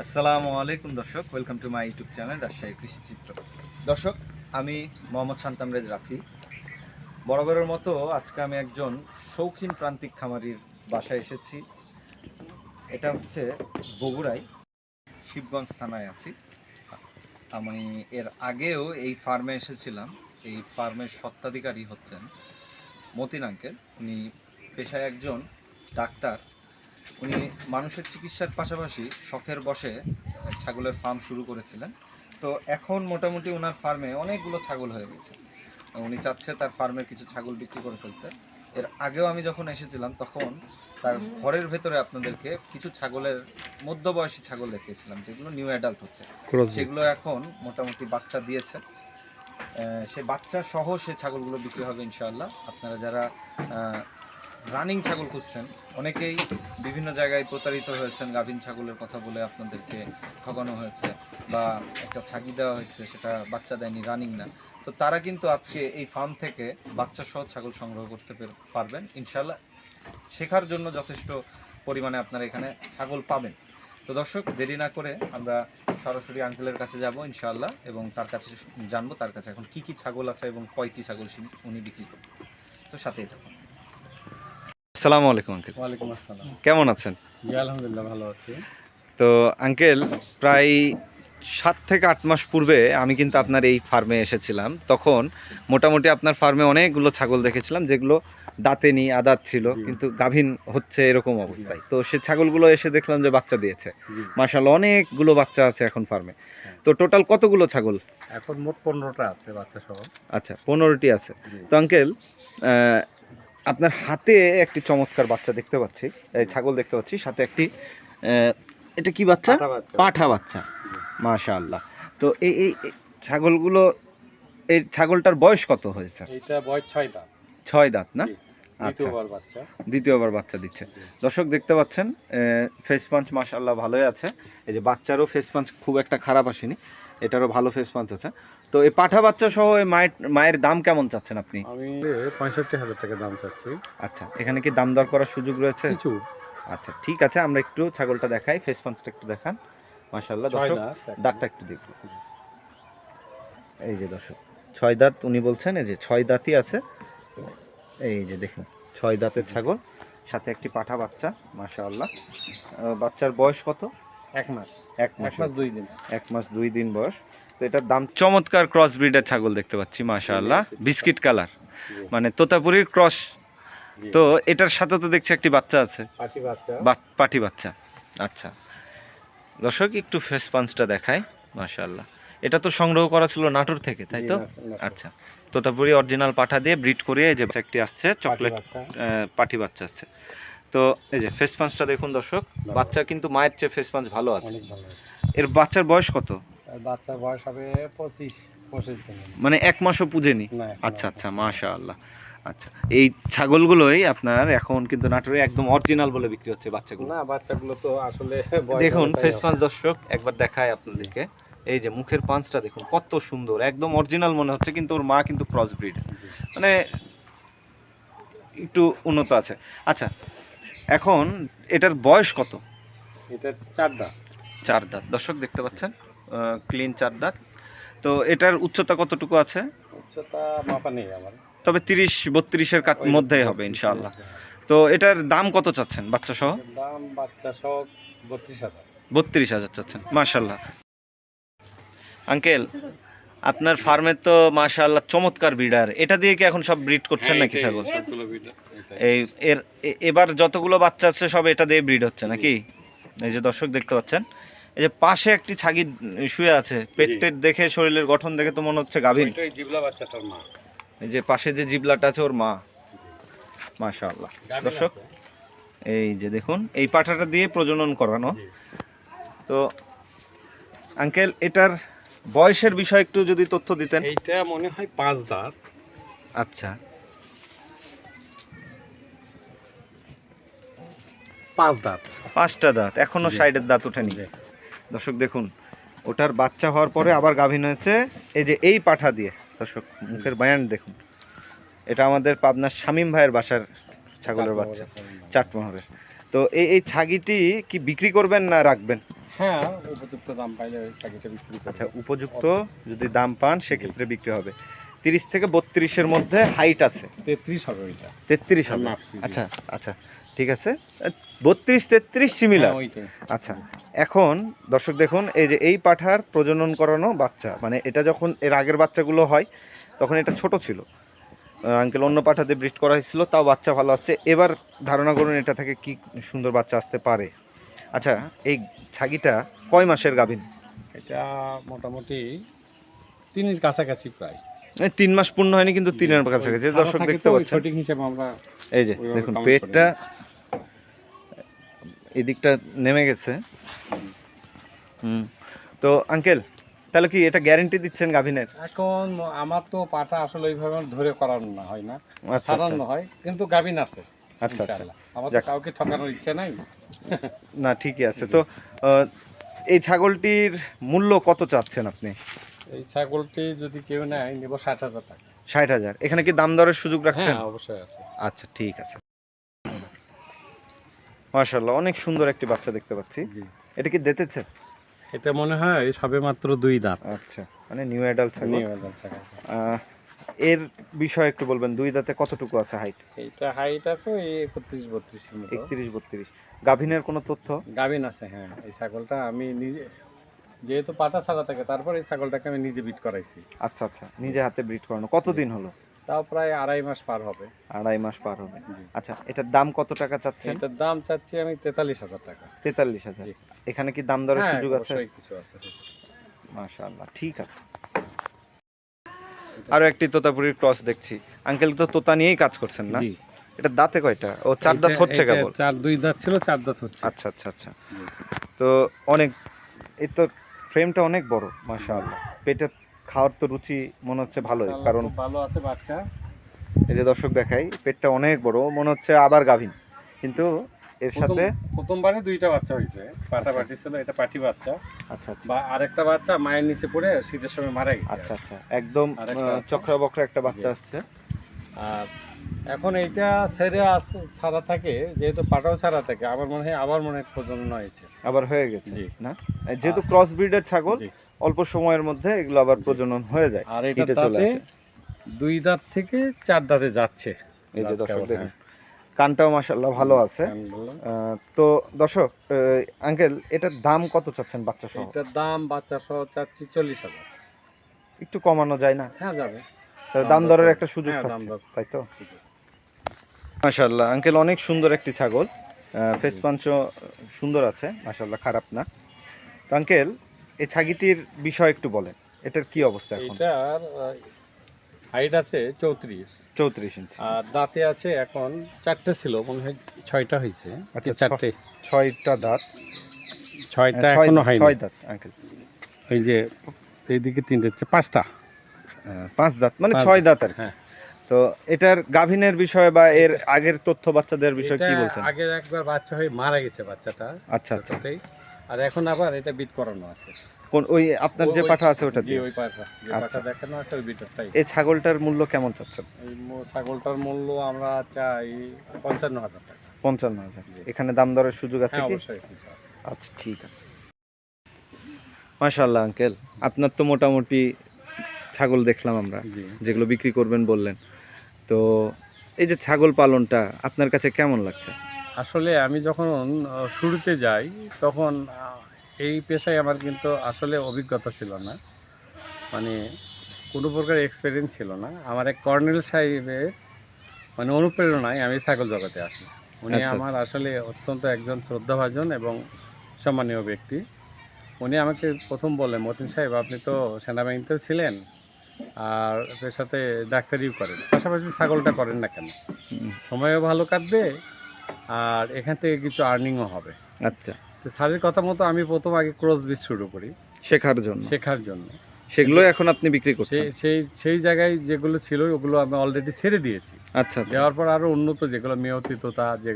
আসসালামু আলাইকুম দর্শক welcome to my YouTube channel Rajshahi কৃষি চিত্র। দর্শক, আমি মোহাম্মদ শান্তামরেজ রাফি। বরাবরের মতো আজকে আমি একজন শৌখিন প্রান্তিক খামারির বাসায় এসেছি। এটা হচ্ছে বগুড়ায়, শিবগঞ্জ থানায় আছি। আমি এর আগেও এই ফার্মে এসেছিলাম। এই ফার্মের সত্ত্বাধিকারী হচ্ছেন মতিন আঙ্কেল। উনি পেশায় একজন ডাক্তার। উনি মানুষের চিকিৎসার পাশাপাশি শখের বসে ছাগলের ফার্ম শুরু করেছিলেন। তো এখন মোটামুটি ওনার ফার্মে অনেকগুলো ছাগল হয়ে গেছে। উনি চাচ্ছে তার ফার্মের কিছু ছাগল বিক্রি করে ফেলতে। এর আগেও আমি যখন এসেছিলাম তখন তার ঘরের ভেতরে আপনাদেরকে কিছু ছাগলের মধ্যবয়সী ছাগল দেখিয়েছিলাম যেগুলো নিউ অ্যাডাল্ট হচ্ছে। সেগুলো এখন মোটামুটি বাচ্চা দিয়েছে। সে বাচ্চা সহ সে ছাগলগুলো বিক্রি হবে ইনশাআল্লাহ। আপনারা যারা রানিং ছাগল খুঁজছেন। অনেকেই বিভিন্ন জায়গায় প্রতারিত হয়েছেন, গাভীন ছাগলের কথা বলে আপনাদেরকে ঠকানো হয়েছে বা একটা ছাগি দেওয়া হয়েছে, সেটা বাচ্চা দেয়নি, রানিং না। তো তারা কিন্তু আজকে এই ফার্ম থেকে বাচ্চা সহ ছাগল সংগ্রহ করতে পের- পারবেন। ইনশাল্লাহ শেখার জন্য যথেষ্ট পরিমাণে আপনারা এখানে ছাগল পাবেন। তো দর্শক, দেরি না করে আমরা সরাসরি আঙ্কেলের কাছে যাব ইনশাআল্লাহ এবং তার কাছে জানব তার কাছে এখন কি কি ছাগল আছে এবং কয়টি ছাগল উনি বিক্রি করবেন তো সাথেই থাকুন। আসসালামু আলাইকুম আঙ্কেল। ওয়ালাইকুম আসসালাম। কেমন আছেন? জি আলহামদুলিল্লাহ ভালো আছি। তো আঙ্কেল প্রায় সাত থেকে আট মাস পূর্বে আমি কিন্তু আপনার এই ফার্মে এসেছিলাম। তখন মোটামুটি আপনার ফার্মে অনেকগুলো ছাগল দেখেছিলাম যেগুলো দাঁতেনি আদাত ছিল কিন্তু গাভীন হচ্ছে এরকম অবস্থায়। তো সে ছাগলগুলো এসে দেখলাম যে বাচ্চা দিয়েছে। মার্শাল অনেকগুলো বাচ্চা আছে এখন ফার্মে। তো টোটাল কতগুলো ছাগল? এখন মোট পনেরোটা আছে বাচ্চা সহ আচ্ছা পনেরোটি আছে। তো আঙ্কেল আপনার হাতে একটি চমৎকার বাচ্চা দেখতে পাচ্ছি। এই ছাগল দেখতে পাচ্ছি সাথে একটি এটা কি বাচ্চা? পাঠা বাচ্চা। পাঠা বাচ্চা। মাশাআল্লাহ। তো এই এই ছাগলগুলো এই ছাগলটার বয়স কত হয়েছে? এইটা বয়স ছয় দাম ছয় দাঁত না। আচ্ছা। দ্বিতীয়বার বাচ্চা। দিচ্ছে। দর্শক দেখতে পাচ্ছেন ফেস পাঞ্চ মাশাআল্লাহ ভালোই আছে। এই যে বাচ্চারও ফেস পাঞ্চ খুব একটা খারাপ আসেনি এটারও ভালো ফেস পাঞ্চ আছে। তো এই পাঠা বাচ্চা সহ এই মায়ের মায়ের দাম কেমন চাচ্ছেন আপনি? আমি পঁয়ষট্টি হাজার টাকা দাম চাচ্ছি। আচ্ছা এখানে কি দাম দর করার সুযোগ রয়েছে? কিছু। আচ্ছা ঠিক আছে আমরা একটু ছাগলটা দেখাই ফেস পাঞ্চটা একটু দেখান। মাশাআল্লাহ দর্শক দাঁত দাঁতটা একটু দেখব এই যে দর্শক ছয় দাঁত উনি বলছেন এই যে ছয় দাঁতই আছে। এই যে দেখুন ছয় দাঁতের ছাগল সাথে একটি পাঠা বাচ্চা মাশাআল্লাহ। বাচ্চার বয়স কত? এক মাস। এক মাস দুই দিন। এক মাস দুই দিন বয়স। তো এটার দাম চমৎকার ক্রস ব্রিডের ছাগল দেখতে পাচ্ছি মাশাআল্লাহ। Biscuit colour. মানে তোতাপুরির ক্রস তো এটার সাথে তো দেখছি একটি বাচ্চা আছে। পাটি বাচ্চা। আচ্ছা। দর্শক একটু ফেস পাঞ্চটা দেখায় মাশাআল্লাহ। এটা তো সংগ্রহ করা ছিল নাটোর থেকে তাই তো? আচ্ছা। তোতাপুরি অরিজিনাল পাঠা দিয়ে ব্রিড করিয়ে এই যে একটি আসছে চকলেট পাটি বাচ্চা আসছে তো এই যে ফেস পাঞ্চটা দেখুন দর্শক। বাচ্চা কিন্তু মায়ের চেয়ে ফেস পাঞ্চ ভালো আছে। এর বাচ্চার বয়স কত? বাচ্চার বয়স হবে পঁচিশ পঁচিশ মানে এক মাসও পুজেনি? আচ্ছা আচ্ছা মাশাআল্লাহ। আচ্ছা এই ছাগলগুলোই আপনার এখন কিন্তু নাটোরে একদম অরিজিনাল বলে বিক্রি হচ্ছে বাচ্চাগুলো। না বাচ্চাগুলো তো আসলে দেখুন ফেস। পাঞ্চ দর্শক একবার দেখায় আপনাদেরকে। এই যে মুখের পাঁচটা দেখুন কত সুন্দর একদম অরিজিনাল মনে হচ্ছে কিন্তু ওর মা কিন্তু ক্রস ব্রিড মানে একটু উন্নত আছে। আচ্ছা এখন এটার বয়স কত? এটা চার দাঁত। চার দাঁত। দর্শক দেখতে পাচ্ছেন ক্লিন চার দাঁত। তো এটার উচ্চতা কতটুকু আছে? উচ্চতা মাপা নেই আমার। তবে তিরিশ বত্রিশের মধ্যেই হবে ইনশাআল্লাহ। তো এটার দাম কত চাচ্ছেন বাচ্চা সহ দাম বাচ্চা সব বত্রিশ হাজার। বত্রিশ হাজার চাচ্ছেন মাশাল্লাহ আঙ্কেল আপনার ফার্মের তো মাশাল্লাহ চমৎকার ব্রিডার। এটা দিয়ে কি এখন সব ব্রিড করছেন নাকি ছাগল? এই এর এবার যতগুলো বাচ্চা আছে সব এটা দিয়ে ব্রিড হচ্ছে নাকি? এই যে দর্শক দেখতে পাচ্ছেন এই যে পাশে একটি ছাগি শুয়ে আছে পেট। টেট দেখে শরীরের গঠন দেখে তো মনে হচ্ছে মা। এই যে পাশে যে জিবলাটা আছে ওর মা। মাশাআল্লাহ। দর্শক এই যে দেখুন এই পাঠাটা দিয়ে প্রজনন করানো। তো আঙ্কেল এটার বয়সের বিষয় একটু যদি তথ্য দিতেন। এইটা মনে হয় পাঁচ দাঁত। আচ্ছা। পাঁচ দাঁত। পাঁচটা দাঁত এখনও সাইডের দাঁত ওঠেনি। দর্শক দেখুন ওটার বাচ্চা হওয়ার পরে আবার গাভীন হয়েছে এই যে এই পাঠা দিয়ে। দর্শক মুখের বায়ান দেখুন। এটা আমাদের পাবনার শামীম ভাইয়ের বাসার ছাগলের বাচ্চা চাটমোহরের তো এই এই ছাগিটি কি বিক্রি করবেন না রাখবেন? হ্যাঁ উপযুক্ত দাম পাইলে চাকরিটা বিক্রি। আচ্ছা উপযুক্ত যদি দাম পান সেক্ষেত্রে বিক্রি হবে। তিরিশ থেকে বত্রিশের মধ্যে হাইট আছে। তেত্রিশ হবে ওইটা। তেত্রিশ হবে। আচ্ছা আচ্ছা ঠিক আছে। বত্রিশ তেত্রিশ সিমিলার হ্যাঁ, আচ্ছা এখন দর্শক দেখুন এই যে এই পাঠার প্রজনন করানো বাচ্চা মানে এটা যখন এর আগের বাচ্চাগুলো হয় তখন এটা ছোট ছিল। আঙ্কেল অন্য পাঠাতে ব্রিড করা হয়েছিল তাও বাচ্চা ভালো আসছে এবার ধারণা করুন এটা থেকে কি সুন্দর বাচ্চা আসতে পারে। আচ্ছা এই ছাগিটা কয় মাসের গাভিন? এটা মোটামুটি তিনের কাছাকাছি প্রায়। তিন মাস পূর্ণ হয়নি কিন্তু তিনের কাছাকাছি। দর্শক দেখতে পাচ্ছেন। সঠিক হিসেবে আমরা এই যে দেখুন পেটটা এই দিকটা নেমে গেছে। হুম তো আঙ্কেল তাহলে কি এটা গ্যারেন্টি দিচ্ছেন গাভিনের? এখন আমার তো পাটা আসলে ওইভাবে ধরে করানো না হয় না। আচ্ছা আচ্ছা। হয় কিন্তু গাভিন আছে। আচ্ছা আচ্ছা। কাউকে ঠকানোর ইচ্ছা নাই। না ঠিকই আছে। তো এই ছাগলটির মূল্য কত চাচ্ছেন আপনি? এই ছাগলটি যদি কেউ নেয় নেব ষাট হাজার টাকা। ষাট হাজার। এখানে কি দাম দরের সুযোগ রাখছেন? হ্যাঁ অবশ্যই আছে। আচ্ছা ঠিক আছে। মাশাল্লাহ অনেক সুন্দর একটি বাচ্চা দেখতে পাচ্ছি। জি। এটা কি দেতেছে এটা মনে হয় সবে মাত্র দুই দাঁত। আচ্ছা মানে নিউ অ্যাডাল্ট ছাগল। নিয়ে গেলাম ছাগল। এর বিষয়ে একটু বলবেন দুই দাঁতে কতটুকু আছে হাইট এইটা হাইট আছে এই একত্রিশ বত্রিশের মতো। একত্রিশ বত্রিশ। গাভিনের কোনো তথ্য? গাভিন আছে হ্যাঁ। এই ছাগলটা আমি নিজে যেহেতু পাটা ছাড়া থাকে তারপর এই ছাগলটাকে আমি নিজে বিট করাইছি। আচ্ছা আচ্ছা। নিজে হাতে ব্রিড করানো। কতদিন হলো? তাও প্রায় আড়াই মাস পার হবে। আড়াই মাস পার হবে। আচ্ছা এটার দাম কত টাকা চাচ্ছেন? এটার দাম চাচ্ছি আমি তেতাল্লিশ হাজার টাকা। তেতাল্লিশ হাজার। এখানে কি দাম দরের হ্যাঁ, সুযোগ আছে? কিছু আছে। মাশাআল্লাহ ঠিক আছে। আরও একটি তোতাপুরির ক্রস দেখছি। আঙ্কেল তো তোতা নিয়েই কাজ করছেন না? এটা দাঁতে কয়টা? ও চার দাঁত হচ্ছে কেবল? চার দুই দাঁত ছিল চার দাঁত হচ্ছে। আচ্ছা আচ্ছা আচ্ছা। তো অনেক এই তো ফ্রেমটা অনেক বড় মাশাআল্লাহ। পেটে খাওয়ার তো রুচি মনে হচ্ছে ভালোই কারণ ভালো আছে বাচ্চা। এই যে দর্শক দেখাই পেটটা অনেক বড় মনে হচ্ছে আবার গাভিন। কিন্তু এর সাথে? প্রথমবারে দুইটা বাচ্চা হয়েছে। পাটা পাটি ছিল এটা পাটি বাচ্চা। আচ্ছা আচ্ছা। বা আরেকটা বাচ্চা মায়ের নিচে পড়ে শীতের সময় মারা গেছে। আচ্ছা আচ্ছা। একদম চক্রা বকরা একটা বাচ্চা আসছে। আর এখন এইটা ছেড়ে আস ছাড়া থাকে যেহেতু পাটাও ছাড়া থাকে আমার মনে হয় আবার মনে হয় প্রজনন হয়েছে। আবার হয়ে গেছে জি। না? যেহেতু ক্রস ব্রিডের ছাগল অল্প সময়ের মধ্যে এগুলো আবার প্রজনন হয়ে যায় আর এটা চলে আসে। দুই দাঁত থেকে চার দাঁতে যাচ্ছে। এই যে দর্শক দেখুন। কানটাও মাশাল্লাহ ভালো আছে। তো দর্শক আঙ্কেল এটার দাম কত চাচ্ছেন বাচ্চা সহ এটার দাম বাচ্চা সহ চাচ্ছি চল্লিশ হাজার। একটু কমানো যায় না? হ্যাঁ যাবে। তাহলে দাম দরের একটা সুযোগ হ্যাঁ, থাকছে। তাই তো। মাশাল্লাহ আঙ্কেল অনেক সুন্দর একটি ছাগল। ফেস পাঞ্চ সুন্দর আছে মাশাল্লাহ খারাপ না। তো আঙ্কেল এই ছাগিটির বিষয় একটু বলেন এটার কি অবস্থা এখন? হাইট আছে চৌত্রিশ। চৌত্রিশ ইঞ্চি। আর দাঁতে আছে এখন চারটে ছিল মনে হয় ছয়টা হয়েছে। আচ্ছা, চারটে। ছয়টা দাঁত। ছয়টা হ্যাঁ, এখনও হয়নি। ছয় দাঁত ওই যে এইদিকে তিনটে হচ্ছে পাঁচটা। পাঁচ দাঁত মানে ছয় দাঁত আর হ্যাঁ। তো এটার গাভিনের বিষয় বা এর আগের তথ্য বাচ্চাদের বিষয় কি বলছেন? আগের একবার বাচ্চা হয়ে মারা গেছে বাচ্চাটা আচ্ছা আচ্ছা। আর এখন আবার এটা বিট করানো আছে। কোন ওই আপনার যে পাঠা আছে ওটা দিয়ে? ওই পাঠা। যে আচ্ছা। পাঠা দেখানো আছে ওই বিটরটাই। এই ছাগলটার মূল্য কেমন চাচ্ছেন? এই ছাগলটার মূল্য আমরা চাই পঞ্চান্ন হাজার টাকা। পঞ্চান্ন হাজার। এখানে দাম দরের সুযোগ আছে হ্যাঁ কি? আচ্ছা ঠিক আছে। মাশাল্লাহ আঙ্কেল আপনার তো মোটামুটি ছাগল দেখলাম আমরা যেগুলো বিক্রি করবেন বললেন। তো এই যে ছাগল পালনটা আপনার কাছে কেমন লাগছে? আসলে আমি যখন শুরুতে যাই তখন এই পেশায় আমার কিন্তু আসলে অভিজ্ঞতা ছিল না। মানে কোনো প্রকার এক্সপিরিয়েন্স ছিল না। আমার এক কর্নেল সাহেবের মানে অনুপ্রেরণায় আমি ছাগল জগতে আসি। উনি আচ্ছা, আমার আসলে অত্যন্ত একজন শ্রদ্ধাভাজন এবং সম্মানীয় ব্যক্তি। উনি আমাকে প্রথম বললেন মতিন সাহেব আপনি তো সেনাবাহিনীতেও ছিলেন আর এর সাথে ডাক্তারিও করেন। পাশাপাশি ছাগলটা করেন না কেন? সময়ও ভালো কাটবে আর এখান থেকে কিছু আর্নিংও হবে। আচ্ছা। তো স্যারের কথা মতো আমি প্রথম আগে ক্রস বিচ শুরু করি। শেখার জন্য। শেখার জন্য। সেগুলো এখন আপনি বিক্রি করছেন? সেই সেই জায়গায় যেগুলো ছিল ওগুলো আমি অলরেডি ছেড়ে দিয়েছি। আচ্ছা আচ্ছা। দেওয়ার পর আরও উন্নত যেগুলো মেয়তি তোতা যে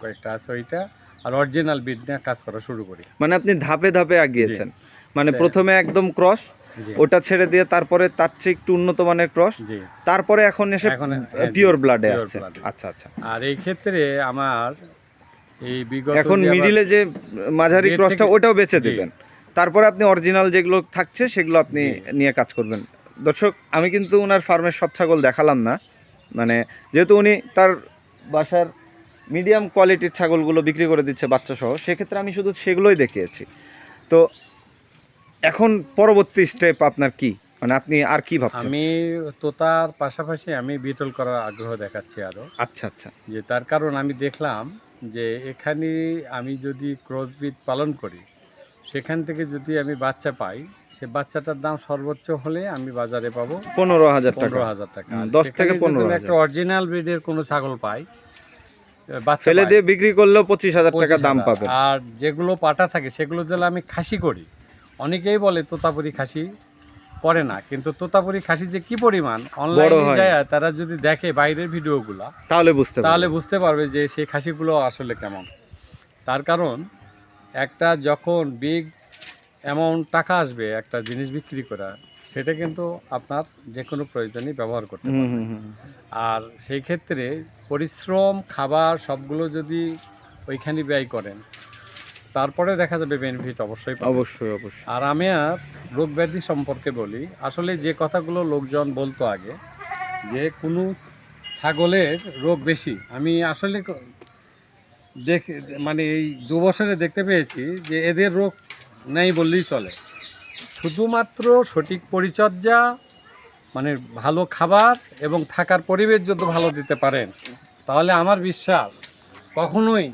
কয়েকটা আছে ওইটা আর অরিজিনাল বিট নিয়ে কাজ করা শুরু করি। মানে আপনি ধাপে ধাপে আগিয়েছেন মানে প্রথমে একদম ক্রস ওটা ছেড়ে দিয়ে তারপরে তার চেয়ে একটু উন্নত মানের ক্রস তারপরে এখন এসে পিওর ব্লাডে আসছে আচ্ছা আচ্ছা। আর এই ক্ষেত্রে আমার এই বিগত এখন মিডিলে যে মাঝারি ক্রসটা ওটাও বেচে জি। দিবেন। তারপরে আপনি অরিজিনাল যেগুলো থাকছে সেগুলো আপনি নিয়ে কাজ করবেন। দর্শক আমি কিন্তু ওনার ফার্মের সব ছাগল দেখালাম না। মানে যেহেতু উনি তার বাসার মিডিয়াম কোয়ালিটির ছাগলগুলো বিক্রি করে দিচ্ছে বাচ্চা সহ সেক্ষেত্রে আমি শুধু সেগুলোই দেখিয়েছি। তো এখন পরবর্তী স্টেপ আপনার কি? মানে আপনি আর কি ভাবছেন? আমি তোতার পাশাপাশি আমি বিটল করার আগ্রহ দেখাচ্ছি আরও। আচ্ছা আচ্ছা। যে তার কারণ আমি দেখলাম যে এখানে আমি যদি ক্রসবিট পালন করি সেখান থেকে যদি আমি বাচ্চা পাই সে বাচ্চাটার দাম সর্বোচ্চ হলে আমি বাজারে পাবো পনেরো হাজার টাকা। পনেরো হাজার টাকা। হুম, আর 10 সেখানে থেকে পনেরো। একটা অরিজিনাল ব্রিডের কোনো ছাগল পাই বাচ্চা ফেলে দিয়ে বিক্রি করলেও পঁচিশ হাজার টাকা দাম পাবেন আর যেগুলো পাটা থাকে সেগুলো যদি আমি খাসি করি অনেকেই বলে তোতাপুরি খাসি করে না কিন্তু তোতাপুরি খাসি যে কি পরিমাণ অনলাইনে যায় তারা যদি দেখে বাইরের ভিডিওগুলা তাহলে বুঝতে তাহলে তাহলে বুঝতে পারবে যে সেই খাসিগুলো আসলে কেমন। তার কারণ একটা যখন বিগ অ্যামাউন্ট টাকা আসবে একটা জিনিস বিক্রি করা সেটা কিন্তু আপনার যে কোনো প্রয়োজনই ব্যবহার করতে পারবে। আর সেই ক্ষেত্রে পরিশ্রম খাবার সবগুলো যদি ওইখানে ব্যয় করেন তারপরে দেখা যাবে বেনিফিট অবশ্যই অবশ্যই অবশ্যই। আর আমি আর রোগ ব্যাধি সম্পর্কে বলি আসলে যে কথাগুলো লোকজন বলতো আগে যে কোনো ছাগলের রোগ বেশি আমি আসলে দেখ মানে এই দু বছরে দেখতে পেয়েছি যে এদের রোগ নেই বললেই চলে। শুধুমাত্র সঠিক পরিচর্যা মানে ভালো খাবার এবং থাকার পরিবেশ যদি ভালো দিতে পারেন তাহলে আমার বিশ্বাস কখনোই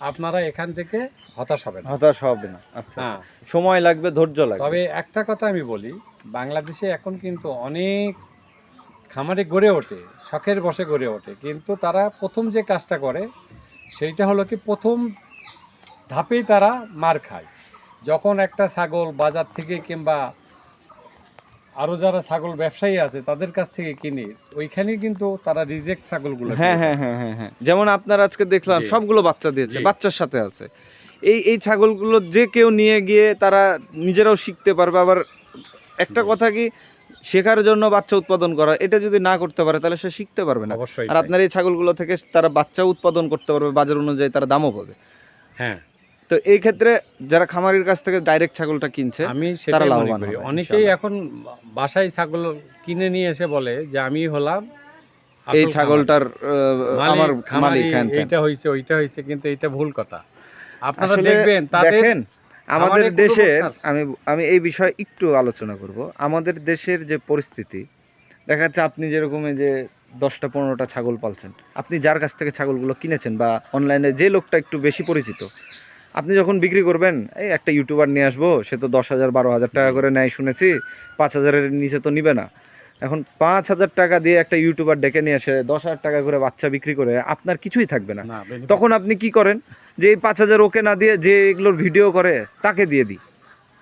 আপনারা এখান থেকে হতাশ হবেন না। হতাশ হবে না। আচ্ছা হ্যাঁ। সময় লাগবে ধৈর্য লাগবে। তবে একটা কথা আমি বলি বাংলাদেশে এখন কিন্তু অনেক খামারে গড়ে ওঠে শখের বসে গড়ে ওঠে। কিন্তু তারা প্রথম যে কাজটা করে সেইটা হলো কি প্রথম ধাপেই তারা মার খায়। যখন একটা ছাগল বাজার থেকে কিংবা আরও যারা ছাগল ব্যবসায়ী আছে তাদের কাছ থেকে কিনে ওইখানেই কিন্তু তারা রিজেক্ট ছাগলগুলো হ্যাঁ হ্যাঁ হ্যাঁ হ্যাঁ হ্যাঁ। যেমন আপনার আজকে দেখলাম সবগুলো বাচ্চা দিয়েছে বাচ্চার সাথে আছে। এই এই ছাগলগুলো যে কেউ নিয়ে গিয়ে তারা নিজেরাও শিখতে পারবে। আবার একটা কথা কি শেখার জন্য বাচ্চা উৎপাদন করা এটা যদি না করতে পারে তাহলে সে শিখতে পারবে না। অবশ্যই আর আপনার এই ছাগলগুলো থেকে তারা বাচ্চা উৎপাদন করতে পারবে বাজার অনুযায়ী তারা দামও পাবে। হ্যাঁ। তো এই ক্ষেত্রে যারা খামারির কাছ থেকে ডাইরেক্ট ছাগলটা কিনছে আমি তারা মনে লাভবান অনেকেই এখন বাসায় ছাগল কিনে নিয়ে এসে বলে যে আমি হলাম এই ছাগলটার আহ, আমার মালিক, এইটা হয়েছে ওইটা হয়েছে কিন্তু এটা ভুল কথা। আপনারা দেখবেন দেখেন আমাদের দেশের আমি আমি এই বিষয়ে একটু আলোচনা করব। আমাদের দেশের যে পরিস্থিতি দেখা যাচ্ছে আপনি যেরকম যে দশটা পনেরোটা ছাগল পালছেন আপনি যার কাছ থেকে ছাগলগুলো কিনেছেন বা অনলাইনে যে লোকটা একটু বেশি পরিচিত আপনি যখন বিক্রি করবেন এই একটা ইউটিউবার নিয়ে আসব সে তো দশ হাজার বারো হাজার টাকা করে নেয় শুনেছি পাঁচ হাজারের নিচে তো নিবে না। এখন পাঁচ হাজার টাকা দিয়ে একটা ইউটিউবার ডেকে নিয়ে এসে দশ হাজার টাকা করে বাচ্চা বিক্রি করে আপনার কিছুই থাকবে না। তখন আপনি কি করেন? যে এই পাঁচ হাজার ওকে না দিয়ে যে এগুলোর ভিডিও করে তাকে দিয়ে দিই।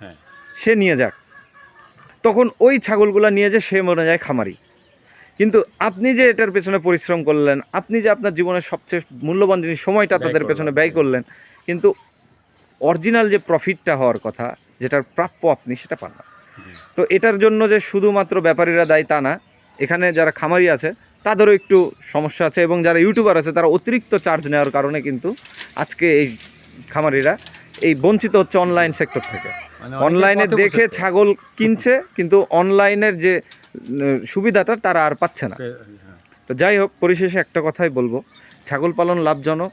হ্যাঁ। সে নিয়ে যাক। তখন ওই ছাগলগুলো নিয়ে যে সে মনে যায় খামারি। কিন্তু আপনি যে এটার পেছনে পরিশ্রম করলেন আপনি যে আপনার জীবনের সবচেয়ে মূল্যবান জিনিস সময়টা তাদের পেছনে ব্যয় করলেন কিন্তু অরিজিনাল যে প্রফিটটা হওয়ার কথা যেটার প্রাপ্য আপনি সেটা পান না। তো এটার জন্য যে শুধুমাত্র ব্যাপারীরা দায়ী তা না এখানে যারা খামারি আছে তাদেরও একটু সমস্যা আছে এবং যারা ইউটিউবার আছে তারা অতিরিক্ত চার্জ নেওয়ার কারণে কিন্তু আজকে এই খামারিরা এই বঞ্চিত হচ্ছে অনলাইন সেক্টর থেকে। অনলাইনে দেখে ছাগল কিনছে কিন্তু অনলাইনের যে সুবিধাটা তারা আর পাচ্ছে না। হ্যাঁ। তো যাই হোক পরিশেষে একটা কথাই বলব ছাগল পালন লাভজনক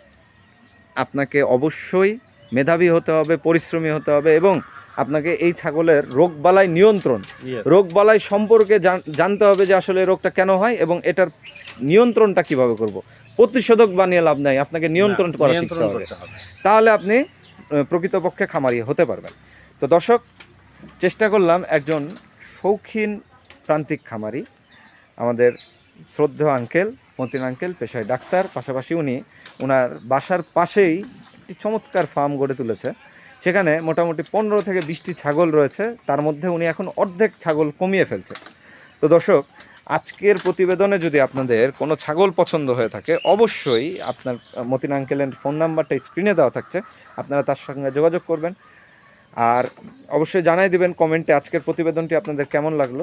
আপনাকে অবশ্যই মেধাবী হতে হবে পরিশ্রমী হতে হবে এবং আপনাকে এই ছাগলের রোগবালাই নিয়ন্ত্রণ. রোগবালাই সম্পর্কে জান- জানতে হবে যে আসলে রোগটা কেন হয় এবং এটার নিয়ন্ত্রণটা কীভাবে করব। প্রতিষেধক বানিয়ে লাভ নাই আপনাকে নিয়ন্ত্রণ করা শিখতে হবে। তাহলে আপনি প্রকৃতপক্ষে খামারি হতে পারবেন। তো দর্শক চেষ্টা করলাম একজন শৌখিন প্রান্তিক খামারি আমাদের শ্রদ্ধেয় আঙ্কেল মতিন আঙ্কেল পেশায় ডাক্তার পাশাপাশি উনি ওনার বাসার পাশেই একটি চমৎকার ফার্ম গড়ে তুলেছে। সেখানে মোটামুটি পনেরো থেকে বিশটি ছাগল রয়েছে। তার মধ্যে উনি এখন অর্ধেক ছাগল কমিয়ে ফেলছে। তো দর্শক, আজকের প্রতিবেদনে যদি আপনাদের কোনো ছাগল পছন্দ হয়ে থাকে, অবশ্যই আপনার মতিন আঙ্কেলের ফোন নাম্বারটা স্ক্রিনে দেওয়া থাকছে। আপনারা তার সঙ্গে যোগাযোগ করবেন। আর অবশ্যই জানাই দিবেন কমেন্টে আজকের প্রতিবেদনটি আপনাদের কেমন লাগল।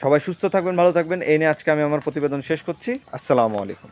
সবাই সুস্থ থাকবেন, ভালো থাকবেন। এই নিয়ে আজকে আমি আমার প্রতিবেদন শেষ করছি। আসসালামু আলাইকুম।